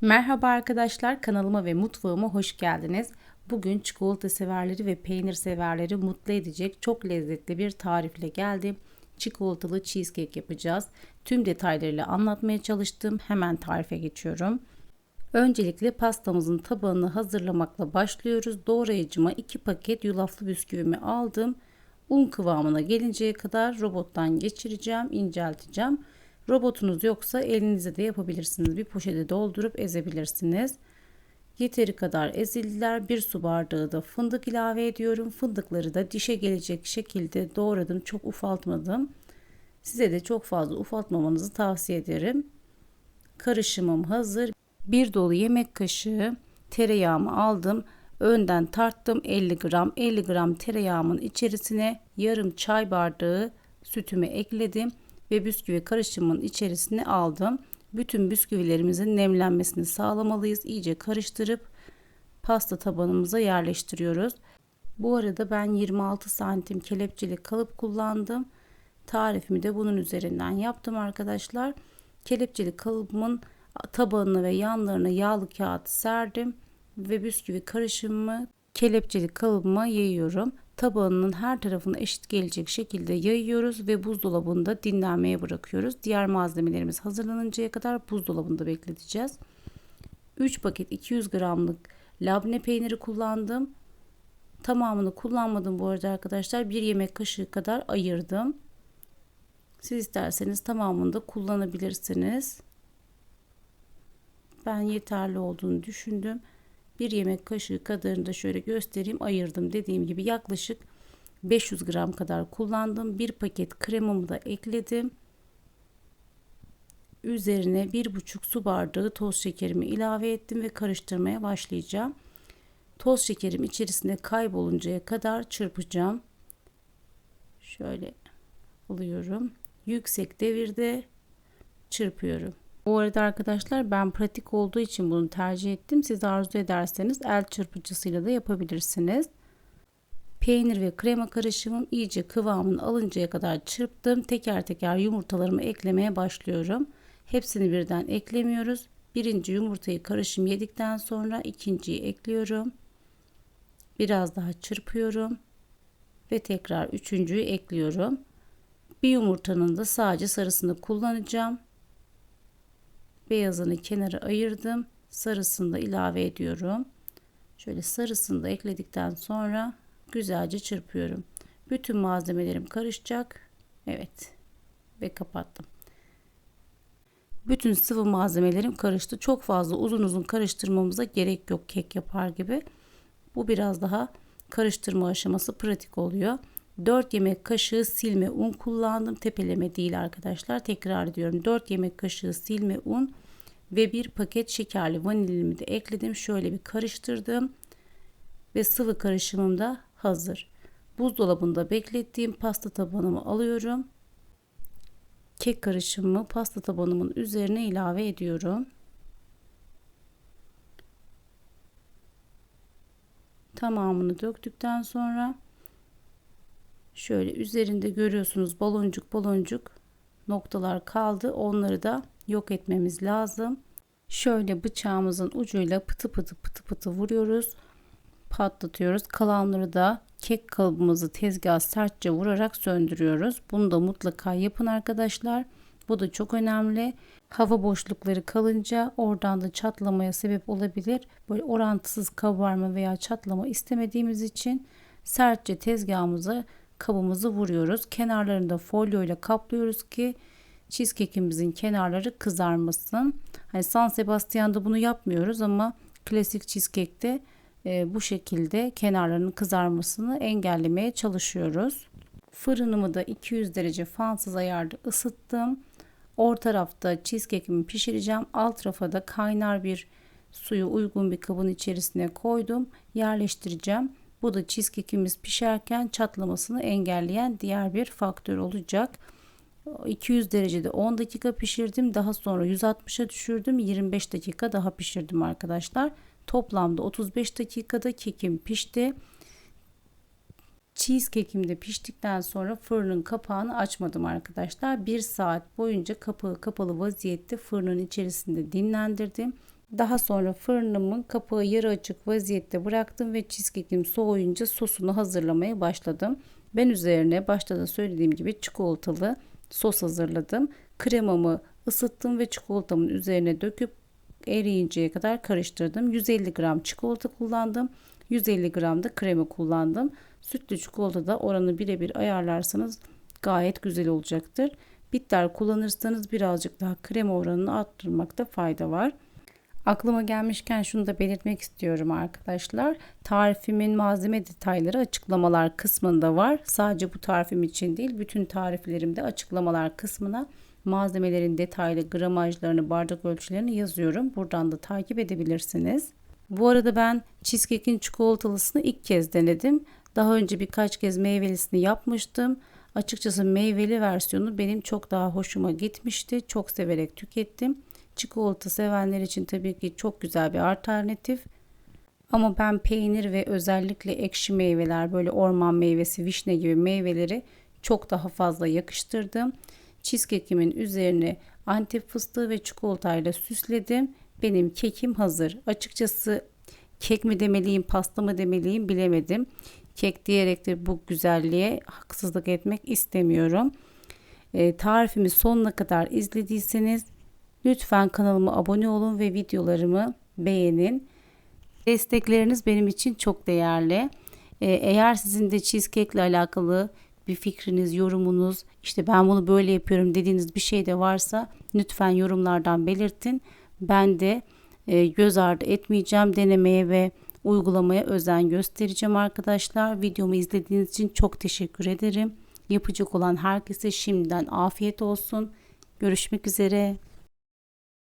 Merhaba arkadaşlar kanalıma ve mutfağıma hoş geldiniz. Bugün çikolata severleri ve peynir severleri mutlu edecek çok lezzetli bir tarifle geldim. Çikolatalı cheesecake yapacağız. Tüm detaylarıyla anlatmaya çalıştım. Hemen tarife geçiyorum. Öncelikle pastamızın tabanını hazırlamakla başlıyoruz. Doğrayıcıma 2 paket yulaflı bisküvimi aldım. Un kıvamına gelinceye kadar robottan geçireceğim, incelteceğim. Robotunuz yoksa elinizde de yapabilirsiniz. Bir poşete doldurup ezebilirsiniz. Yeteri kadar ezildiler. Bir su bardağı da fındık ilave ediyorum. Fındıkları da dişe gelecek şekilde doğradım. Çok ufaltmadım. Size de çok fazla ufaltmamanızı tavsiye ederim. Karışımım hazır. Bir dolu yemek kaşığı tereyağımı aldım. Önden tarttım 50 gram. 50 gram tereyağımın içerisine yarım çay bardağı sütümü ekledim ve bisküvi karışımının içerisine aldım. Bütün bisküvilerimizin nemlenmesini sağlamalıyız. İyice karıştırıp pasta tabanımıza yerleştiriyoruz. Bu arada ben 26 santim kelepçeli kalıp kullandım. Tarifimi de bunun üzerinden yaptım arkadaşlar. Kelepçeli kalıbımın tabanına ve yanlarına yağlı kağıt serdim ve bisküvi karışımımı kelepçeli kalıbıma yayıyorum tabanının her tarafına eşit gelecek şekilde yayıyoruz ve buzdolabında dinlenmeye bırakıyoruz. Diğer malzemelerimiz hazırlanıncaya kadar buzdolabında bekleteceğiz. 3 paket 200 gramlık labne peyniri kullandım. Tamamını kullanmadım bu arada arkadaşlar. Bir yemek kaşığı kadar ayırdım. Siz isterseniz tamamını da kullanabilirsiniz. Ben yeterli olduğunu düşündüm bir yemek kaşığı kadarını da şöyle göstereyim ayırdım. Dediğim gibi yaklaşık 500 gram kadar kullandım. Bir paket kremamı da ekledim. Üzerine bir buçuk su bardağı toz şekerimi ilave ettim ve karıştırmaya başlayacağım. Toz şekerim içerisinde kayboluncaya kadar çırpacağım. Şöyle alıyorum. Yüksek devirde çırpıyorum bu arada arkadaşlar ben pratik olduğu için bunu tercih ettim. Siz arzu ederseniz el çırpıcısıyla da yapabilirsiniz. Peynir ve krema karışımım iyice kıvamını alıncaya kadar çırptım. Teker teker yumurtalarımı eklemeye başlıyorum. Hepsini birden eklemiyoruz. Birinci yumurtayı karışım yedikten sonra ikinciyi ekliyorum. Biraz daha çırpıyorum. Ve tekrar üçüncüyü ekliyorum. Bir yumurtanın da sadece sarısını kullanacağım. Beyazını kenara ayırdım. Sarısını da ilave ediyorum. Şöyle sarısını da ekledikten sonra güzelce çırpıyorum. Bütün malzemelerim karışacak. Evet. Ve kapattım. Bütün sıvı malzemelerim karıştı. Çok fazla uzun uzun karıştırmamıza gerek yok kek yapar gibi. Bu biraz daha karıştırma aşaması pratik oluyor. 4 yemek kaşığı silme un kullandım. Tepeleme değil arkadaşlar. Tekrar ediyorum. 4 yemek kaşığı silme un ve bir paket şekerli vanilimi de ekledim. Şöyle bir karıştırdım. Ve sıvı karışımım da hazır. Buzdolabında beklettiğim pasta tabanımı alıyorum. Kek karışımımı pasta tabanımın üzerine ilave ediyorum. Tamamını döktükten sonra Şöyle üzerinde görüyorsunuz baloncuk baloncuk noktalar kaldı. Onları da yok etmemiz lazım. Şöyle bıçağımızın ucuyla pıtı pıtı pıtı pıtı vuruyoruz. Patlatıyoruz. Kalanları da kek kalıbımızı tezgaha sertçe vurarak söndürüyoruz. Bunu da mutlaka yapın arkadaşlar. Bu da çok önemli. Hava boşlukları kalınca oradan da çatlamaya sebep olabilir. Böyle orantısız kabarma veya çatlama istemediğimiz için sertçe tezgahımıza kabımızı vuruyoruz. Kenarlarını da folyo ile kaplıyoruz ki cheesecake'imizin kenarları kızarmasın. Hani San Sebastian'da bunu yapmıyoruz ama klasik cheesecake'te e, bu şekilde kenarlarının kızarmasını engellemeye çalışıyoruz. Fırınımı da 200 derece fansız ayarda ısıttım. Orta tarafta cheesecake'imi pişireceğim. Alt tarafa da kaynar bir suyu uygun bir kabın içerisine koydum. Yerleştireceğim. Bu da cheesecake'imiz pişerken çatlamasını engelleyen diğer bir faktör olacak. 200 derecede 10 dakika pişirdim. Daha sonra 160'a düşürdüm. 25 dakika daha pişirdim arkadaşlar. Toplamda 35 dakikada kekim pişti. Cheesecake'im de piştikten sonra fırının kapağını açmadım arkadaşlar. 1 saat boyunca kapağı kapalı vaziyette fırının içerisinde dinlendirdim. Daha sonra fırınımın kapağı yarı açık vaziyette bıraktım ve cheesecake'im soğuyunca sosunu hazırlamaya başladım. Ben üzerine başta da söylediğim gibi çikolatalı sos hazırladım. Kremamı ısıttım ve çikolatamın üzerine döküp eriyinceye kadar karıştırdım. 150 gram çikolata kullandım. 150 gram da krema kullandım. Sütlü çikolatada oranı birebir ayarlarsanız gayet güzel olacaktır. Bitter kullanırsanız birazcık daha krema oranını arttırmakta fayda var. Aklıma gelmişken şunu da belirtmek istiyorum arkadaşlar. Tarifimin malzeme detayları açıklamalar kısmında var. Sadece bu tarifim için değil, bütün tariflerimde açıklamalar kısmına malzemelerin detaylı gramajlarını, bardak ölçülerini yazıyorum. Buradan da takip edebilirsiniz. Bu arada ben cheesecake'in çikolatalısını ilk kez denedim. Daha önce birkaç kez meyvelisini yapmıştım. Açıkçası meyveli versiyonu benim çok daha hoşuma gitmişti. Çok severek tükettim. Çikolata sevenler için tabii ki çok güzel bir alternatif. Ama ben peynir ve özellikle ekşi meyveler böyle orman meyvesi, vişne gibi meyveleri çok daha fazla yakıştırdım. Cheesecake'imin üzerine antep fıstığı ve çikolatayla süsledim. Benim kekim hazır. Açıkçası kek mi demeliyim, pasta mı demeliyim bilemedim. Kek diyerek de bu güzelliğe haksızlık etmek istemiyorum. E, tarifimi sonuna kadar izlediyseniz lütfen kanalıma abone olun ve videolarımı beğenin. Destekleriniz benim için çok değerli. E, eğer sizin de cheesecake ile alakalı bir fikriniz, yorumunuz, işte ben bunu böyle yapıyorum dediğiniz bir şey de varsa lütfen yorumlardan belirtin. Ben de e, göz ardı etmeyeceğim denemeye ve uygulamaya özen göstereceğim arkadaşlar. Videomu izlediğiniz için çok teşekkür ederim. Yapacak olan herkese şimdiden afiyet olsun. Görüşmek üzere.